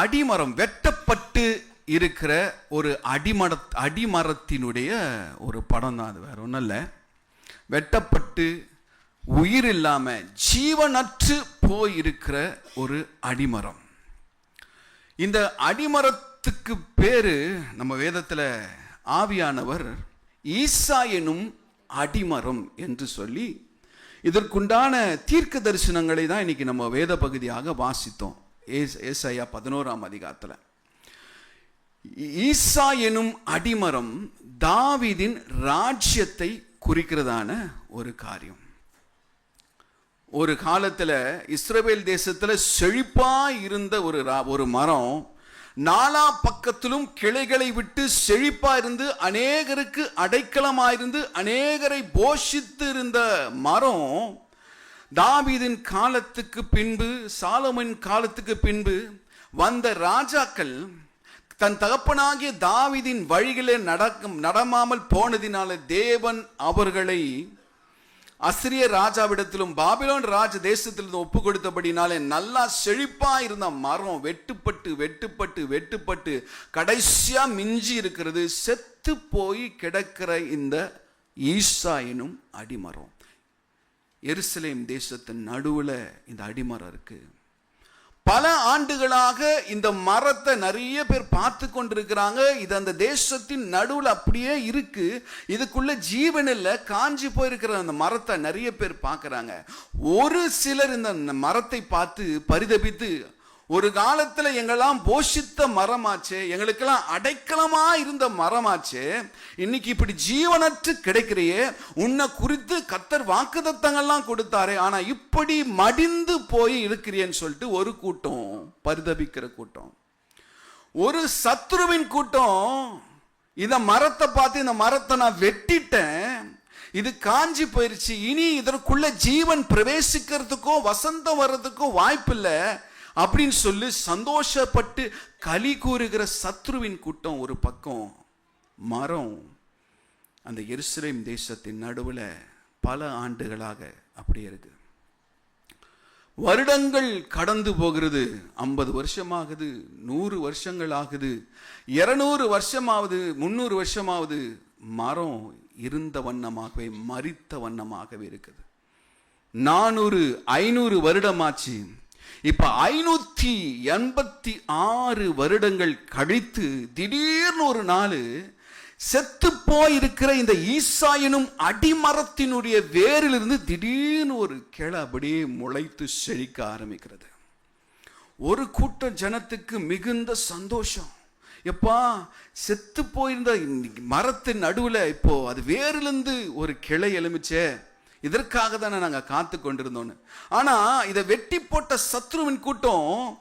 அடிமரம் வெட்டப்பட்டு இருக்கிற ஒரு அடிமர அடிமரத்தினுடைய ஒரு படம் தான் அது. வேற ஒன்றும் இல்லை. வெட்டப்பட்டு உயிர் இல்லாமல் ஜீவனற்று போய் இருக்கிற ஒரு அடிமரம். இந்த அடிமரத்துக்கு பேரு நம்ம வேதத்தில் ஆவியானவர் ஈசா எனும் அடிமரம் என்று சொல்லி இதற்குண்டான தீர்க்க தரிசனங்களை தான் இன்னைக்கு நம்ம வேத பகுதியாக வாசித்தோம். ஏஸ் ஏசையா பதினோராம் அதிகாரத்தில். ஈசா எனும் அடிமரம் தாவிதின் ராஜ்யத்தை குறிக்கிறதான ஒரு காரியம். ஒரு காலத்தில் இஸ்ரேல் தேசத்தில் செழிப்பாக இருந்த ஒரு ரா- ஒரு மரம் நாலா பக்கத்திலும் கிளைகளை விட்டு செழிப்பாக இருந்து அநேகருக்கு அடைக்கலமாக இருந்து அநேகரை போஷித்து இருந்த மரம் தாவீதின் காலத்துக்கு பின்பு சாலமின் காலத்துக்கு பின்பு வந்த ராஜாக்கள் தன் தகப்பனாகிய தாவிதின் வழிகளே நடக்கும் நடமாமல் போனதினால தேவன் அவர்களை அசிரிய ராஜாவிடத்திலும் பாபிலோன் ராஜ தேசத்திலிருந்து ஒப்பு கொடுத்தபடினாலே நல்லா செழிப்பா இருந்த மரம் வெட்டுப்பட்டு வெட்டுப்பட்டு வெட்டுப்பட்டு கடைசியா மிஞ்சி இருக்கிறது. செத்து போய் கிடக்கிற இந்த ஈசா எனும் அடிமரம். எருசலேம் தேசத்தின் நடுவில் இந்த அடிமரம் இருக்குது பல ஆண்டுகளாக இந்த மரத்தை நிறைய பேர் பார்த்து கொண்டிருக்கிறாங்க. இது அந்த தேசத்தின் நடுவில் அப்படியே இருக்கு. இதுக்குள்ள ஜீவன் இல்லை காஞ்சி போயிருக்கிற அந்த மரத்தை நிறைய பேர் பார்க்குறாங்க. ஒரு சிலர் இந்த மரத்தை பார்த்து பரிதபித்து ஒரு காலத்தில் எங்கெல்லாம் போஷித்த மரமாச்சே எங்களுக்கெல்லாம் அடைக்கலமா இருந்த மரமாச்சே இன்னைக்கு இப்படி ஜீவனற்று கிடைக்கிறையே உன்னை குறித்து கத்தர் வாக்குதத்தங்கள்லாம் கொடுத்தாரே ஆனா இப்படி மடிந்து போய் இருக்கிறியன்னு சொல்லிட்டு ஒரு கூட்டம் பரிதபிக்கிற கூட்டம். ஒரு சத்ருவின் கூட்டம் இந்த மரத்தை பார்த்து இந்த மரத்தை நான் வெட்டிட்டேன் இது காஞ்சி போயிருச்சு இனி இதற்குள்ள ஜீவன் பிரவேசிக்கிறதுக்கோ வசந்தம் வர்றதுக்கோ வாய்ப்பில்லை. அப்படின்னு சொல்லி சந்தோஷப்பட்டு களி கூறுகிற சத்ருவின் கூட்டம் ஒரு பக்கம். மரம் அந்த எருசலேம் தேசத்தின் நடுவில் பல ஆண்டுகளாக அப்படியே இருக்கு. வருடங்கள் கடந்து போகிறது. ஐம்பது வருஷமாகுது நூறு வருஷங்கள் ஆகுது இரநூறு வருஷமாவது முந்நூறு வருஷமாவது மரம் இருந்த வண்ணமாகவே மறித்த வண்ணமாகவே இருக்குது. நானூறு ஐநூறு வருடமாச்சு. இப்ப ஐநூத்தி எண்பத்தி ஆறு வருடங்கள் கழித்து திடீர்னு ஒரு நாள் செத்து போயிருக்கிற இந்த ஈசா எனும் அடிமரத்தினுடைய வேரிலிருந்து திடீர்னு ஒரு கிளை அப்படியே முளைத்து செழிக்க ஆரம்பிக்கிறது. ஒரு கூட்டம் ஜனத்துக்கு மிகுந்த சந்தோஷம். எப்பா செத்து போயிருந்த மரத்தின் நடுவுல இப்போ அது வேரிலிருந்து ஒரு கிளை எலுமிச்சே இதற்காக தானே நாங்கள் காத்து கொண்டிருந்தோன்னு ஆனால் இதை வெட்டி போட்ட சத்ருவின் கூட்டம்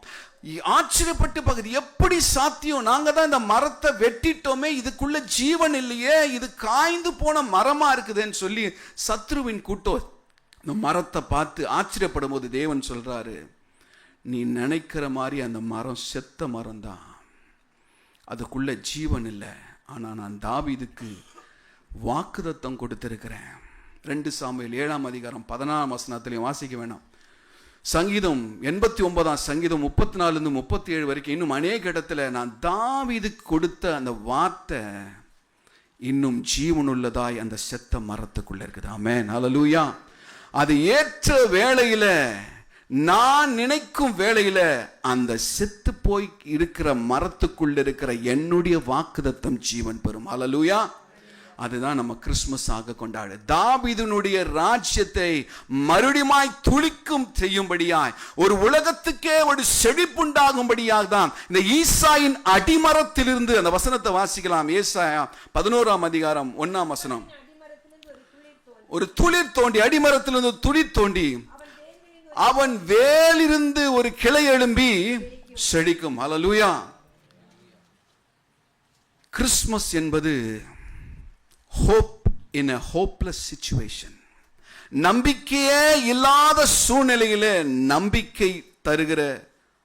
ஆச்சரியப்பட்டு பகுதி எப்படி சாத்தியம்? நாங்கள் தான் இந்த மரத்தை வெட்டிட்டோமே இதுக்குள்ள ஜீவன் இல்லையே இது காய்ந்து போன மரமாக இருக்குதுன்னு சொல்லி சத்ருவின் கூட்டம் இந்த மரத்தை பார்த்து ஆச்சரியப்படும் போது தேவன் சொல்கிறாரு நீ நினைக்கிற மாதிரி அந்த மரம் செத்த மரம் தான் அதுக்குள்ள ஜீவன் இல்லை. ஆனால் நான் தாவிதுக்கு வாக்குதத்தம் கொடுத்துருக்கிறேன். ரெண்டு சாமியில் ஏழாம் அதிகாரம் பதினாறாம் வசனத்திலையும் வாசிக்க வேணாம். சங்கீதம் எண்பத்தி ஒன்பதாம் சங்கீதம் முப்பத்தி நாலுலேருந்து முப்பத்தி ஏழு வரைக்கும் இன்னும் அநேக இடத்துல நான் தாவிதுக்கு கொடுத்த அந்த வார்த்தை இன்னும் ஜீவனுள்ளதாய் அந்த செத்த மரத்துக்குள்ள இருக்குது. ஆமே நலலூயா அது ஏற்ற வேளையில் நான் நினைக்கும் வேளையில் அந்த செத்து போய் இருக்கிற மரத்துக்குள்ள இருக்கிற என்னுடைய வாக்குதத்தம் ஜீவன் பெறும். அலலூயா அதுதான் நம்ம கிறிஸ்மஸ் ஆக கொண்டாடு. தாவிதனுடைய ராஜ்யத்தை மறுபடியுமாய் துளிக்கும் செய்யும்படியாய் ஒரு உலகத்துக்கே ஒரு செழிப்புண்டாகும்படியாக தான் இந்த ஈசாயின் அடிமரத்திலிருந்து அந்த வசனத்தை வாசிக்கலாம். ஏசாயா பதினோராம் அதிகாரம் ஒன்னாம் வசனம். ஒரு துளிர் தோண்டி அடிமரத்திலிருந்து துளிர் தோண்டி அவன் வேலிருந்து ஒரு கிளை எழும்பி செழிக்கும். அலலூயா கிறிஸ்மஸ் என்பது hope in a hopeless situation நம்பிக்கையே இல்லாத சூழ்நிலையில் நம்பிக்கை தருகிற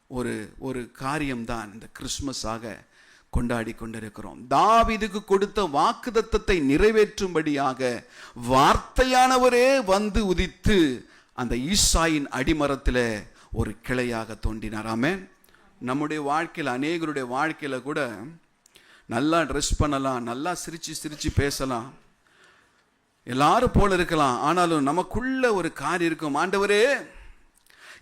ஒரு ஒரு காரியம்தான் இந்த கிறிஸ்மஸாக கொண்டாடி கொண்டிருக்கிறோம். தாவிதுக்கு கொடுத்த வாக்குதத்தத்தை நிறைவேற்றும்படியாக வார்த்தையானவரே வந்து உதித்து அந்த ஈசாயின் அடிமரத்தில் ஒரு கிளையாக தோன்றினார். நம்முடைய வாழ்க்கையில் அநேகருடைய வாழ்க்கையில் கூட நல்லா ட்ரெஸ் பண்ணலாம் நல்லா சிரிச்சு சிரிச்சு பேசலாம். எல்லாரும் போல இருக்கலாம் ஆனாலும் நமக்குள்ள ஒரு காரியம் இருக்கும். ஆண்டவரே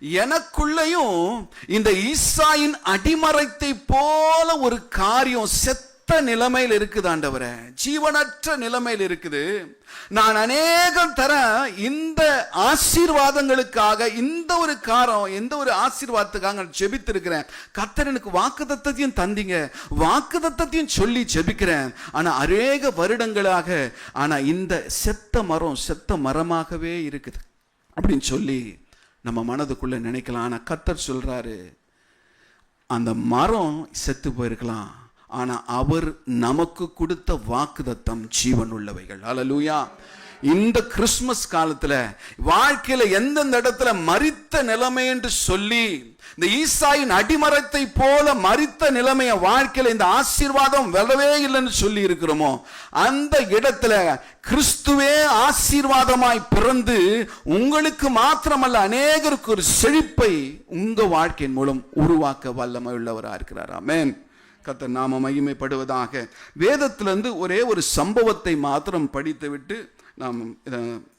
எனக்குள்ளையும் இந்த ஈசாயின் அடிமரத்தை போல ஒரு காரியம் செத்த நிலைமையில் இருக்குது ஆண்டவரே. ஜீவனற்ற நிலைமையில் இருக்குது. நான் அநேகம் தர இந்த ஆசீர்வாதங்களுக்காக இந்த ஒரு காரம் எந்த ஒரு ஆசீர்வாதத்துக்காக நான் ஜெபித்திருக்கிறேன். கத்தர் எனக்கு வாக்குத்தத்தத்தையும் தந்தீங்க. வாக்குதத்தையும் சொல்லி ஜெபிக்கிறேன். ஆனா அநேக வருடங்களாக ஆனா இந்த செத்த மரம் செத்த மரமாகவே இருக்குது. அப்படின்னு சொல்லி நம்ம மனதுக்குள்ள நினைக்கலாம். ஆனா கத்தர் சொல்றாரு அந்த மரம் செத்து போயிருக்கலாம். ஆனா அவர் நமக்கு கொடுத்த வாக்குதத்தம் ஜீவன் உள்ளவைகள் அலலூயா இந்த கிறிஸ்மஸ் காலத்துல வாழ்க்கையில எந்தெந்த இடத்துல மறித்த நிலைமை என்று சொல்லி இந்த ஈசாயின் அடிமரத்தை போல மறித்த நிலைமைய வாழ்க்கையில இந்த ஆசீர்வாதம் வரவே இல்லைன்னு சொல்லி இருக்கிறோமோ அந்த இடத்துல கிறிஸ்துவே ஆசீர்வாதமாய் பிறந்து உங்களுக்கு மாத்திரமல்ல அநேகருக்கு ஒரு செழிப்பை உங்க வாழ்க்கையின் மூலம் உருவாக்க வல்லமை உள்ளவராக இருக்கிறார் கத்த நாம மகிமைப்படுவதாக. வேதத்திலிருந்து ஒரே ஒரு சம்பவத்தை மாத்திரம் படித்துவிட்டு நாம்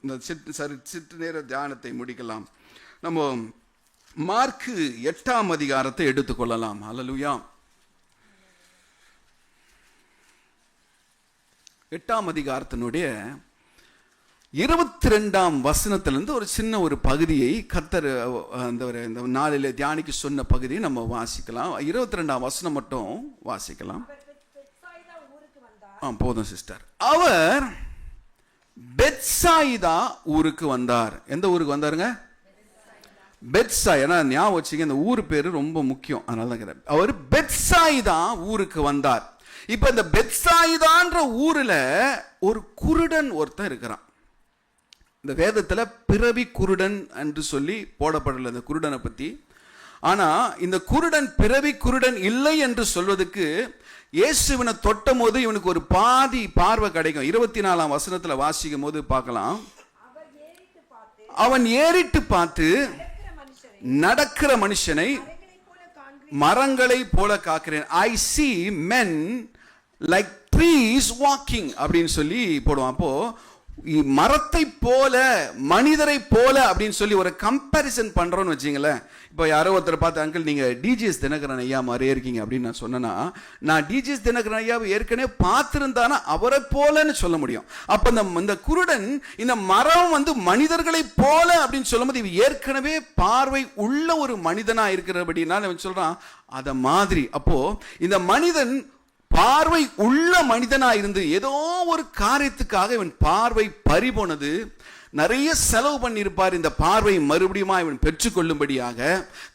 இந்த சிற்று சரி சிற்று நேர தியானத்தை முடிக்கலாம். நம்ம மார்க்கு எட்டாம் அதிகாரத்தை எடுத்துக்கொள்ளலாம் அலலுயா எட்டாம் அதிகாரத்தினுடைய இருபத்தி ரெண்டாம் வசனத்திலிருந்து ஒரு சின்ன ஒரு பகுதியை கத்தர் அந்த ஒரு இந்த நாளில் தியானிக்கு சொன்ன பகுதியை நம்ம வாசிக்கலாம். இருபத்தி ரெண்டாம் வசனம் மட்டும் வாசிக்கலாம். ஆ போதும் சிஸ்டர். அவர் பெட்சாயிதா ஊருக்கு வந்தார். எந்த ஊருக்கு வந்தாருங்க? பெட்சா ஏன்னா ஞாபகம் வச்சுங்க இந்த ஊர் பேர் ரொம்ப முக்கியம். அதனால தான் அவர் பெட்சாயிதா ஊருக்கு வந்தார். இப்போ இந்த பெட்சாயிதான்ற ஊரில் ஒரு குருடன் ஒருத்தன் இருக்கிறான். இந்த வேதத்தில் பிறவி குருடன் என்று சொல்லி போடப்படல இந்த குருடனை பத்தி. ஆனா இந்த குருடன் பிறவி குருடன் இல்லை என்று சொல்வதற்கு இயேசுவினை தொட்டும் போது இவனுக்கு ஒரு பாதி பார்வை கிடைக்கும். இருபத்தி நாலாம் வசனத்தில் வாசிக்கும் போது பார்க்கலாம். அவன் ஏறிட்டு பார்த்து நடக்கிற மனுஷனை மரங்களைப் போல மரங்களை போல காக்கிறேன். I see men like trees walking அப்படின்னு சொல்லி போடுவான். அப்போ மரத்தை போல மனிதரை போல அப்படின்னு சொல்லி ஒரு கம்பேரிசன் பண்றோம்னு வச்சுங்களேன். இப்போ யாரோ ஒருத்தர் பார்த்து அங்கிள் நீங்க டிஜிஎஸ் தினகரன் ஐயா மாதிரியே இருக்கீங்க அப்படின்னு நான் சொன்னேன்னா நான் டிஜிஎஸ் தினகரன் ஐயாவை ஏற்கனவே பார்த்திருந்தானா அவரை போலன்னு சொல்ல முடியும். அப்ப இந்த இந்த குருடன் இந்த மரம் வந்து மனிதர்களை போல அப்படின்னு சொல்லும்போது இவ ஏற்கனவே பார்வை உள்ள ஒரு மனிதனா இருக்கிறபடினால அவன் சொல்றான் அதை மாதிரி. அப்போ இந்த மனிதன் பார்வை உள்ள மனிதனாக இருந்து ஏதோ ஒரு காரியத்துக்காக இவன் பார்வை பறிபோனது. நிறைய செலவு பண்ணியிருப்பார் இந்த பார்வை மறுபடியும் இவன் பெற்றுக்கொள்ளும்படியாக.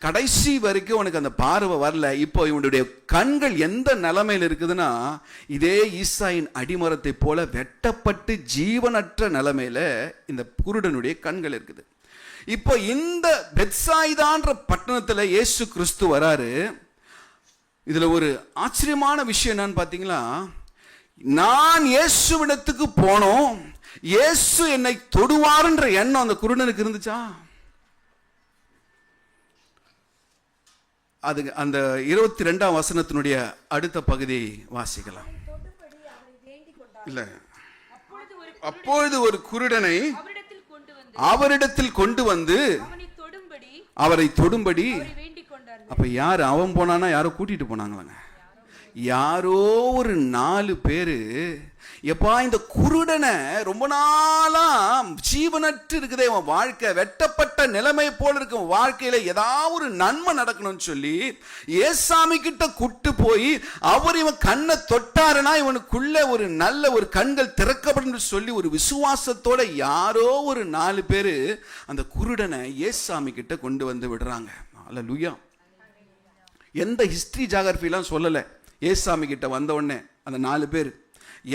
கடைசி வரைக்கும் உனக்கு அந்த பார்வை வரல. இப்போ இவனுடைய கண்கள் எந்த நிலைமையில் இருக்குதுன்னா இதே ஈசாயின் அடிமரத்தை போல வெட்டப்பட்டு ஜீவனற்ற நிலைமையில இந்த குருடனுடைய கண்கள் இருக்குது. இப்போ இந்த பெத்சாயிதான்ற பட்டணத்தில் இயேசு கிறிஸ்து வராரு. இதுல ஒரு ஆச்சரியமான விஷயம் என்னன்னு பாத்தீங்களா? நான் இயேசுவிடத்துக்கு போனோம். இயேசு என்னை தொடுவார்ன்ற எண்ணம் அந்த குருடனுக்கு இருந்துச்சா? அது அந்த இருபத்தி ரெண்டாம் வசனத்தினுடைய அடுத்த பகுதியை வாசிக்கலாம். இல்ல. அப்பொழுது ஒரு குருடனை அவரிடத்தில் கொண்டு வந்து அவரை தொடும்படி அப்போ யார் அவன் போனான்னா யாரோ கூட்டிட்டு போனாங்களாங்க. யாரோ ஒரு நாலு பேர் எப்பா இந்த குருடனை ரொம்ப நாளாக ஜீவனற்று இருக்குதே இவன் வாழ்க்கை வெட்டப்பட்ட நிலைமை போல இருக்கும் வாழ்க்கையில் ஏதாவது ஒரு நன்மை நடக்கணும்னு சொல்லி ஏசாமி கிட்ட கூட்டு போய் அவர் இவன் கண்ணை தொட்டாருன்னா இவனுக்குள்ள ஒரு நல்ல ஒரு கண்கள் திறக்கப்படும் சொல்லி ஒரு விசுவாசத்தோட யாரோ ஒரு நாலு பேர் அந்த குருடனை ஏசாமி கிட்ட கொண்டு வந்து விடுறாங்க. அல்ல லுயா எந்த ஹிஸ்ட்ரி ஜாகிரபிலாம் சொல்லலை. ஏசாமி கிட்ட வந்த உடனே அந்த நாலு பேர்.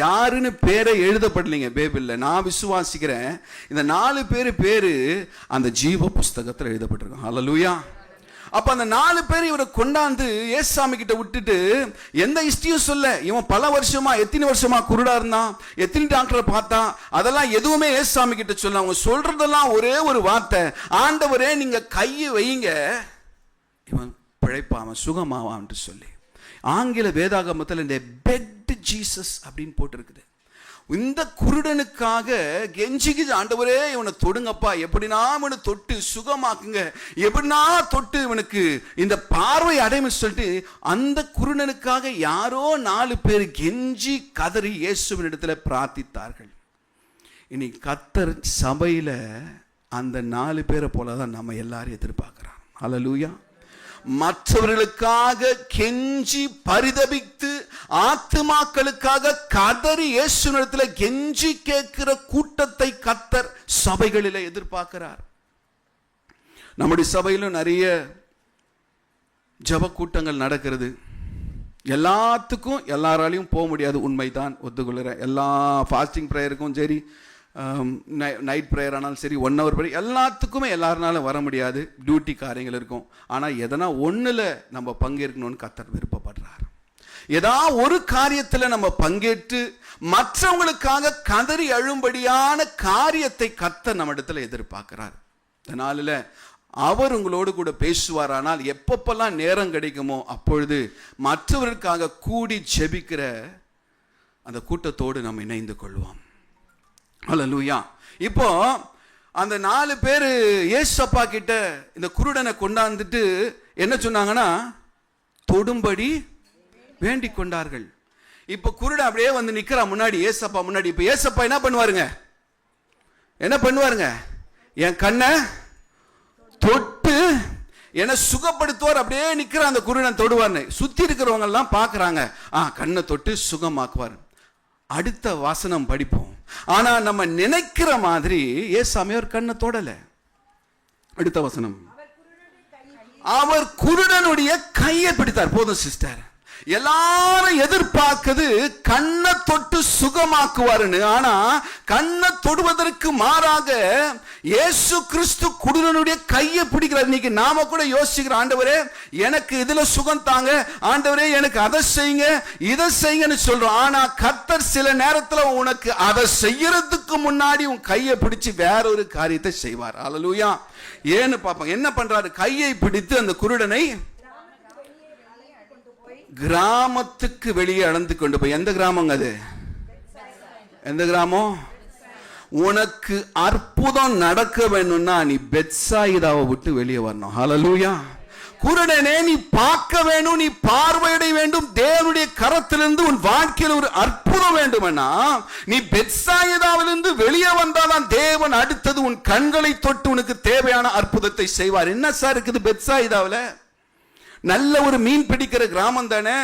யாருன்னு பேரை எழுதப்படலைங்க பேபிளில். நான் விசுவாசிக்கிறேன். இந்த நாலு பேர் பேர் அந்த ஜீவ புஸ்தகத்தில் எழுதப்பட்டிருக்கும் ஹalleluya அப்போ அந்த நாலு பேர் இவரை கொண்டாந்து ஏசாமி கிட்ட விட்டுட்டு எந்த ஹிஸ்டரியும் சொல்ல இவன் பல வருஷமா எத்தனை வருஷமா குருடா இருந்தான்? எத்தனை டாக்டரை பார்த்தான்? அதெல்லாம் எதுவுமே ஏசாமி கிட்ட சொல்ல அவங்க சொல்றதெல்லாம் ஒரே ஒரு வார்த்தை. ஆண்டவரே நீங்க கையை வைங்க. இவன் பிழைப்பான் சுகமாவான்ட்டு சொல்லி. ஆங்கில வேதாகமத்தில் இந்த பெட் ஜீசஸ் அப்படின்னு போட்டிருக்குது. இந்த குருடனுக்காக கெஞ்சிக்குது ஆண்டவரே இவனை தொடுங்கப்பா. எப்படினா இவனை தொட்டு சுகமாக்குங்க. எப்படினா தொட்டு இவனுக்கு இந்த பார்வை அடைமை சொல்லிட்டு அந்த குருடனுக்காக யாரோ நாலு பேர் கெஞ்சி கதறி இயேசுவின் இடத்துல பிரார்த்தித்தார்கள். இனி கத்தர் சபையில் அந்த நாலு பேரை போல தான் நம்ம எல்லாரும் எதிர்பார்க்கிறோம் அலலூயா மற்றவர்களுக்காக கெஞ்சி பரிதபித்து ஆத்துமாக்களுக்காக கதறி இயேசுனிடத்தில் கெஞ்சி கேட்கிற கூட்டத்தை கத்தர் சபைகளில் எதிர்பார்க்கிறார். நம்முடைய சபையிலும் நிறைய ஜப கூட்டங்கள் நடக்கிறது. எல்லாத்துக்கும் எல்லாராலையும் போக முடியாது. உண்மைதான் ஒத்துக்கொள்கிறேன். எல்லா ஃபாஸ்டிங் ப்ரேயருக்கும் சரி நைட் ப்ரேயர் ஆனாலும் சரி ஒன் ஹவர் ப்ரேயர் எல்லாத்துக்குமே எல்லாருனாலும் வர முடியாது. டியூட்டி காரியங்கள் இருக்கும். ஆனால் எதனா ஒன்றில் நம்ம பங்கேற்கணும்னு கத்தர் விருப்பப்படுறார். ஏதா ஒரு காரியத்தில் நம்ம பங்கேற்று மற்றவங்களுக்காக கதறி அழும்படியான காரியத்தை கத்த நம்ம இடத்துல எதிர்பார்க்கிறார். அதனால அவர் உங்களோடு கூட பேசுவாரானால் எப்பப்பெல்லாம் நேரம் கிடைக்குமோ அப்பொழுது மற்றவர்களுக்காக கூடி ஜெபிக்கிற அந்த கூட்டத்தோடு நம்ம இணைந்து கொள்வோம். ஹலோ லூயா இப்போ அந்த நாலு பேர் ஏசப்பா கிட்ட இந்த குருடனை கொண்டாந்துட்டு என்ன சொன்னாங்கன்னா தொடும்படி வேண்டி கொண்டார்கள். இப்போ குருடன் அப்படியே வந்து நிற்கிறா முன்னாடி ஏசப்பா முன்னாடி. இப்போ ஏசப்பா என்ன பண்ணுவாருங்க? என்ன பண்ணுவாருங்க? என் கண்ணை தொட்டு என்னை சுகப்படுத்துவார். அப்படியே நிற்கிற அந்த குருடன் தொடுவார்னு. சுற்றி இருக்கிறவங்கெல்லாம் பார்க்குறாங்க. ஆ கண்ணை தொட்டு சுகமாக்குவார். அடுத்த வாசனம் படிப்போம். ஆனா நம்ம நினைக்கிற மாதிரி ஏசாமி அவர் கண்ணை தொடல. அடுத்த வசனம். அவர் குருடனுடைய கையை பிடித்தார். போதும் சிஸ்டர் எல்லாரும் எதிர்பார்க்குது கண்ணை தொட்டு சுகமாக்குவாருன்னு. ஆனா கண்ணை தொடுவதற்கு மாறாக இயேசு கிறிஸ்து குருடனுடைய கையை பிடிக்கிறார். இன்னைக்கு நாம கூட யோசிக்கிற ஆண்டவரே எனக்கு இதுல சுகம் தாங்க. ஆண்டவரே எனக்கு அதை செய்யுங்க இதை செய்யுங்கன்னு சொல்றோம். ஆனா கர்த்தர் சில நேரத்துல உனக்கு அதை செய்யறதுக்கு முன்னாடி உன் கையை பிடிச்சு வேற ஒரு காரியத்தை செய்வார். அலலூயா ஏன்னு பார்ப்போம். என்ன பண்றாரு? கையை பிடித்து அந்த குருடனை கிராமத்துக்கு வெளியே அளந்து கொண்டு போய் எந்த கிராமங்க அது? எந்த கிராமம்? உனக்கு அற்புதம் நடக்க வேணும்னா நீ பெட்சாயிதாவை விட்டு வெளியே வரணும். ஹலலூயா குருடனே நீ பார்க்க வேணும் நீ பார்வையிட வேண்டும். தேவனுடைய கரத்திலிருந்து உன் வாழ்க்கையில் ஒரு அற்புதம் வேண்டுமென்னா நீ பெட்சாயிதாவிலிருந்து வெளியே வந்தாதான் தேவன் அடுத்தது உன் கண்களை தொட்டு உனக்கு தேவையான அற்புதத்தை செய்வார். என்ன சார் இருக்குது பெட்சாயிதாவில் நல்ல ஒரு மீன் பிடிக்கிற கிராமம் தானே?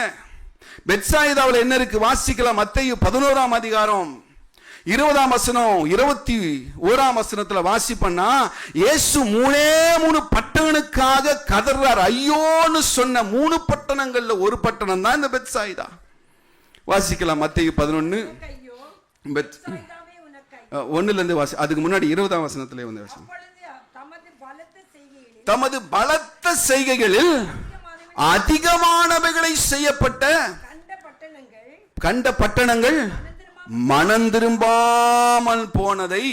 பெட்சாயிதாவில் என்ன இருக்கு? வாசிக்கலாம். மத்தையு பதினோராம் அதிகாரம் இருபதாம் வசனம் இருபத்தி ஓராம் வசனத்துல வாசிப்பண்ணா இயேசு மூணே மூணு பட்டணனுக்காக கதறார். ஐயோன்னு சொன்ன மூணு பட்டணங்கள்ல ஒரு பட்டணம் தான் இந்த பெட்சாயிதா வாசிக்கலாம். மத்தையு பதினொன்னு. ஐயோ பெத் சாய்தாவே உனக்கு ஐயோ. அஹ், ஒண்ணுல இருந்து வாசி அதுக்கு முன்னாடி இருபதாம் வசனத்திலே வந்து தமது பலத்த செய்கைகளில் அதிகமானவைகளை செய்யப்பட்ட கண்ட பட்டணங்கள் மனம் திரும்பாமல் போனதை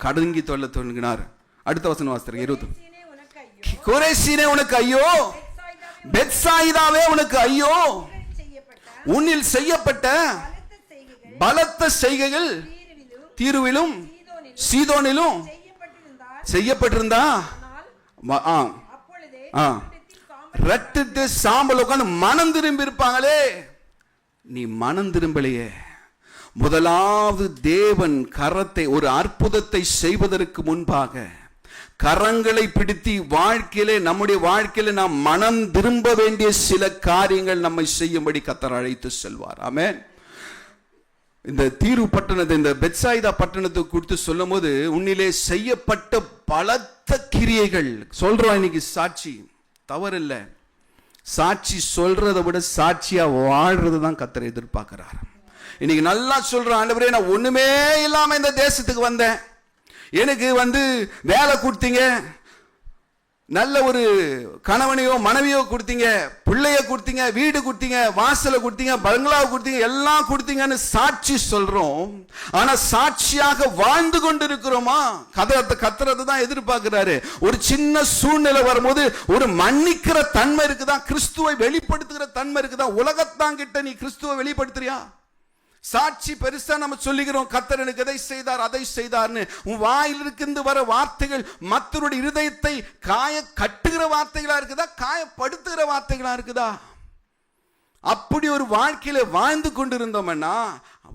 கடுங்கி தொல்ல தொடங்கினார். அடுத்த வசனம் வாசித்தர் இருபது சீனே உனக்கு ஐயோ. குறைசீனே உனக்கு ஐயோ. சாய்தாவே பெத்சாயிதாவே உனக்கு ஐயோ. உன்னில் செய்யப்பட்ட பலத்த செய்கைகள் தீருவிலும் சீதோனிலும் செய்யப்பட்டிருந்தா? ஆ, ரத்தத்து ஆ. சாம்பல் உட்காந்து மனம் திரும்பி இருப்பாங்களே நீ மனம் திரும்பலையே. முதலாவது தேவன் கரத்தை ஒரு அற்புதத்தை செய்வதற்கு முன்பாக கரங்களை பிடித்து வாழ்க்கையிலே நம்முடைய வாழ்க்கையில நாம் மனம் திரும்ப வேண்டிய சில காரியங்கள் நம்மை செய்யும்படி கத்தர் அழைத்து செல்வார். ஆமே இந்த தீர்வு பட்டணத்தை இந்த பெட்சாயிதா பட்டணத்தை குறித்து சொல்லும் போது உன்னிலே செய்யப்பட்ட பலத்த கிரியைகள் சொல்கிறோம் இன்னைக்கு சாட்சி. தவறில்லை. சாட்சி சொல்றதை விட சாட்சியா வாழ்றது தான் கத்தரை எதிர்பார்க்கிறார். இன்னைக்கு நல்லா சொல்றேன் ஆண்டவரே நான் ஒண்ணுமே இல்லாம இந்த தேசத்துக்கு வந்தேன். எனக்கு வந்து வேலை கொடுத்தீங்க. நல்ல ஒரு கணவனையோ மனைவியோ கொடுத்தீங்க பிள்ளைய கொடுத்தீங்க வீடு கொடுத்தீங்க வாசலை கொடுத்தீங்க பங்களாவை கொடுத்தீங்க எல்லாம் கொடுத்தீங்கன்னு சாட்சி சொல்றோம். ஆனா சாட்சியாக வாழ்ந்து கொண்டு இருக்கிறோமா கதை கத்துறது தான் எதிர்பார்க்கிறாரு. ஒரு சின்ன சூழ்நிலை வரும்போது ஒரு மன்னிக்கிற தன்மை இருக்குதா? கிறிஸ்துவை வெளிப்படுத்துகிற தன்மை இருக்குதா? உலகத்தான் கிட்ட நீ கிறிஸ்துவை வெளிப்படுத்துறியா? சாட்சி பெருசா நம்ம சொல்லுகிறோம். கத்தர் எனக்கு எதை செய்தார் அதை செய்தார்னு. உன் வாயிலிருந்து வர வார்த்தைகள் மற்றவருடைய இருதயத்தை காய கட்டுகிற வார்த்தைகளா இருக்குதா? காயப்படுத்துகிற வார்த்தைகளா இருக்குதா? அப்படி ஒரு வாழ்க்கையில வாழ்ந்து கொண்டிருந்தோம்னா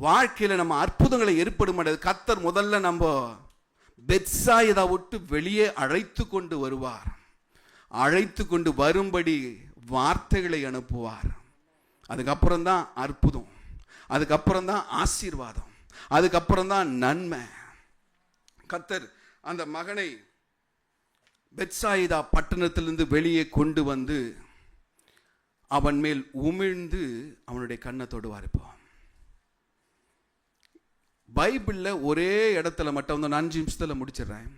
வாழ்க்கையில நம்ம அற்புதங்களை ஏற்படும் கத்தர் முதல்ல நம்ம பெட்சாயதா விட்டு வெளியே அழைத்து கொண்டு வருவார். அழைத்து கொண்டு வரும்படி வார்த்தைகளை அனுப்புவார். அதுக்கப்புறம் தான் அற்புதம். அதுக்கப்புறம் தான் ஆசீர்வாதம். அதுக்கப்புறம் தான் நன்மை. கத்தர் அந்த மகனை பெட்சாயிதா பட்டணத்திலிருந்து வெளியே கொண்டு வந்து அவன் மேல் உமிழ்ந்து அவனுடைய கண்ணை தொடுவார் இப்போ. பைபிளில் ஒரே இடத்துல மட்டும் வந்து நான் அஞ்சு நிமிஷத்தில் முடிச்சிடுறேன்.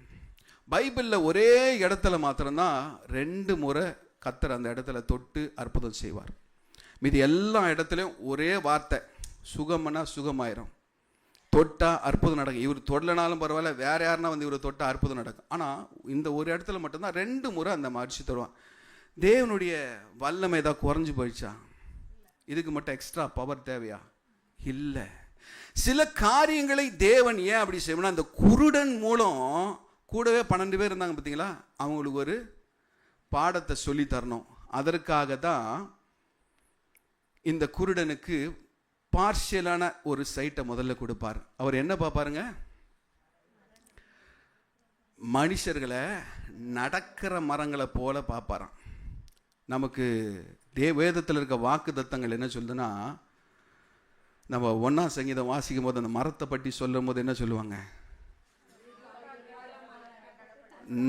பைபிளில் ஒரே இடத்துல மாத்திரம்தான் ரெண்டு முறை கத்தர் அந்த இடத்துல தொட்டு அற்புதம் செய்வார். மீதி எல்லா இடத்துலையும் ஒரே வார்த்தை சுகம்னா சுகமாயிரும். தொட்டா அற்புதம் நடக்கும். இவர் தொடலனாலும் பரவாயில்ல வேற யாருன்னா வந்து இவர் தொட்டால் அற்புதம் நடக்கும். ஆனால் இந்த ஒரு இடத்துல மட்டும்தான் ரெண்டு முறை அந்த மகிழ்ச்சி தருவான் தேவனுடைய வல்லமை ஏதாவது குறைஞ்சி போயிடுச்சா? இதுக்கு மட்டும் எக்ஸ்ட்ரா பவர் தேவையா? இல்லை. சில காரியங்களை தேவன் ஏன் அப்படி செய்யணும்னா அந்த குருடன் மூலம் கூடவே பன்னெண்டு பேர் இருந்தாங்க பார்த்தீங்களா அவங்களுக்கு ஒரு பாடத்தை சொல்லி தரணும். அதற்காக தான் இந்த குருடனுக்கு பார்ஷியலான ஒரு சைட்டை முதல்ல கொடுப்பார். அவர் என்ன பார்ப்பாருங்க? மனுஷர்களை நடக்கிற மரங்களை போல பார்ப்பாராம். நமக்கு தே வேதத்தில் இருக்க வாக்கு தத்தங்கள் என்ன சொல்லுதுன்னா நம்ம ஒன்றா சங்கீதம் வாசிக்கும் போது அந்த மரத்தை பற்றி சொல்லும் போது என்ன சொல்லுவாங்க?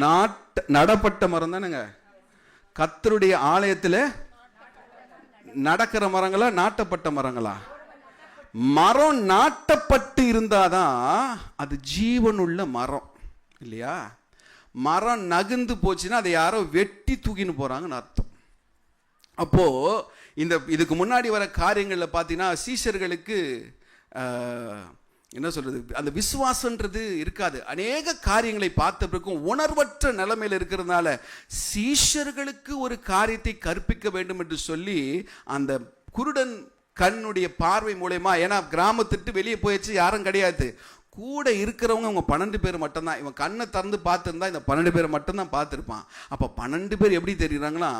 நாட் நடப்பட்ட மரம் தானுங்க. கத்தருடைய ஆலயத்தில் நடக்கிற மரங்களா நாட்டப்பட்ட மரங்களா? மரம் நாட்டப்பட்டு இருந்தாதான் அது ஜீவனுள்ள மரம் இல்லையா? மரம் நகுந்து போச்சுன்னா அதை யாரோ வெட்டி தூக்கின்னு போகிறாங்கன்னு அர்த்தம். அப்போது இந்த இதுக்கு முன்னாடி வர காரியங்களில் பார்த்தீங்கன்னா சீஷர்களுக்கு என்ன சொல்கிறது அந்த விசுவாசன்றது இருக்காது. அநேக காரியங்களை பார்த்த பிறகும் உணர்வற்ற நிலைமையில் இருக்கிறதுனால சீஷர்களுக்கு ஒரு காரியத்தை கற்பிக்க வேண்டும் என்று சொல்லி அந்த குருடன் கண்ணுடைய பார்வை மூலயமா ஏன்னா கிராமத்துட்டு வெளியே போயிடுச்சு யாரும் கிடையாது. கூட இருக்கிறவங்க அவங்க பன்னெண்டு பேர் மட்டும்தான். இவன் கண்ணை திறந்து பார்த்துருந்தா இந்த பன்னெண்டு பேரை மட்டும்தான் பார்த்துருப்பான். அப்போ பன்னெண்டு பேர் எப்படி தெரியுறாங்களா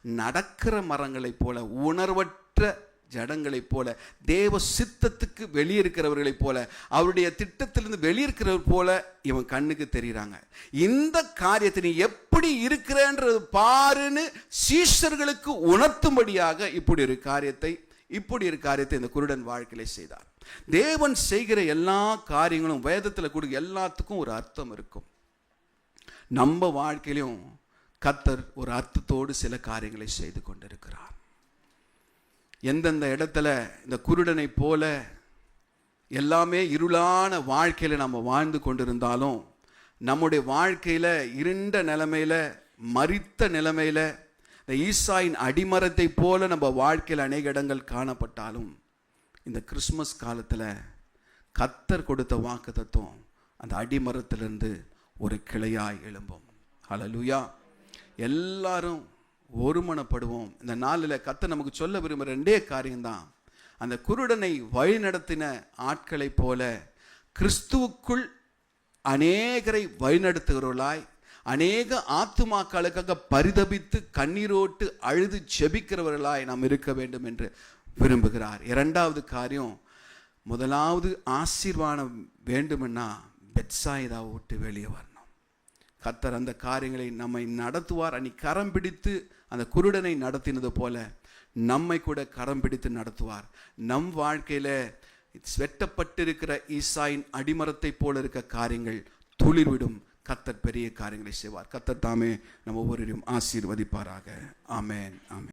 நடக்கிற மரங்களைப் போல உணர்வற்ற ஜடங்களைப் போல தேவ சித்தத்துக்கு வெளியிருக்கிறவர்களைப் போல அவருடைய திட்டத்திலிருந்து வெளியிருக்கிறவர் போல இவன் கண்ணுக்கு தெரியுறாங்க. இந்த காரியத்தை நீ எப்படி இருக்கிறன்றது பாருன்னு சீஷர்களுக்கு உணர்த்தும்படியாக இப்படி ஒரு காரியத்தை இப்படி ஒரு காரியத்தை இந்த குருடன் வாழ்க்கையில செய்தார். தேவன் செய்கிற எல்லா காரியங்களும் வேதத்தில் கொடுக்க எல்லாத்துக்கும் ஒரு அர்த்தம் இருக்கும். நம்ம வாழ்க்கையிலும் கத்தர் ஒரு அர்த்தத்தோடு சில காரியங்களை செய்து கொண்டிருக்கிறார். எந்தெந்த இடத்துல இந்த குருடனை போல எல்லாமே இருளான வாழ்க்கையில் நம்ம வாழ்ந்து கொண்டிருந்தாலும் நம்முடைய வாழ்க்கையில் இருண்ட நிலைமையில மறித்த நிலமையில் இந்த ஈசாயின் அடிமரத்தை போல நம்ம வாழ்க்கையில் அநேக இடங்கள் காணப்பட்டாலும் இந்த கிறிஸ்மஸ் காலத்தில் கத்தர் கொடுத்த வாக்கு தத்துவம் அந்த அடிமரத்திலிருந்து ஒரு கிளையாய் எழும்பும். ஹலலுயா எல்லாரும் ஒருமனப்படுவோம். இந்த நாளில் கத்தர் நமக்கு சொல்ல விரும்புகிற ரெண்டே காரியம்தான். அந்த குருடனை வழிநடத்தின ஆட்களைப் போல கிறிஸ்துவுக்குள் அநேகரை வழிநடத்துகிறவர்களாய் அநேக ஆத்துமாக்களுக்காக பரிதபித்து கண்ணீரோட்டு அழுது செபிக்கிறவர்களாய் நாம் இருக்க வேண்டும் என்று விரும்புகிறார். இரண்டாவது காரியம் முதலாவது ஆசீர்வாதம் வேண்டுமென்னா பெட்சாயிதா விட்டு வெளியே வரணும். கத்தர் அந்த காரியங்களை நம்மை நடத்துவார். அன்னி கரம் பிடித்து அந்த குருடனை நடத்தினது போல நம்மை கூட கரம் பிடித்து நடத்துவார். நம் வாழ்க்கையில் வெட்டப்பட்டிருக்கிற ஈசாயின் அடிமரத்தை போல இருக்க காரியங்கள் துளிர்விடும். கத்தர் பெரிய காரியங்களை செய்வார். கத்தர் தாமே நம்ம ஒவ்வொருவரையும் ஆசீர்வதிப்பாராக. ஆமேன் ஆமேன்.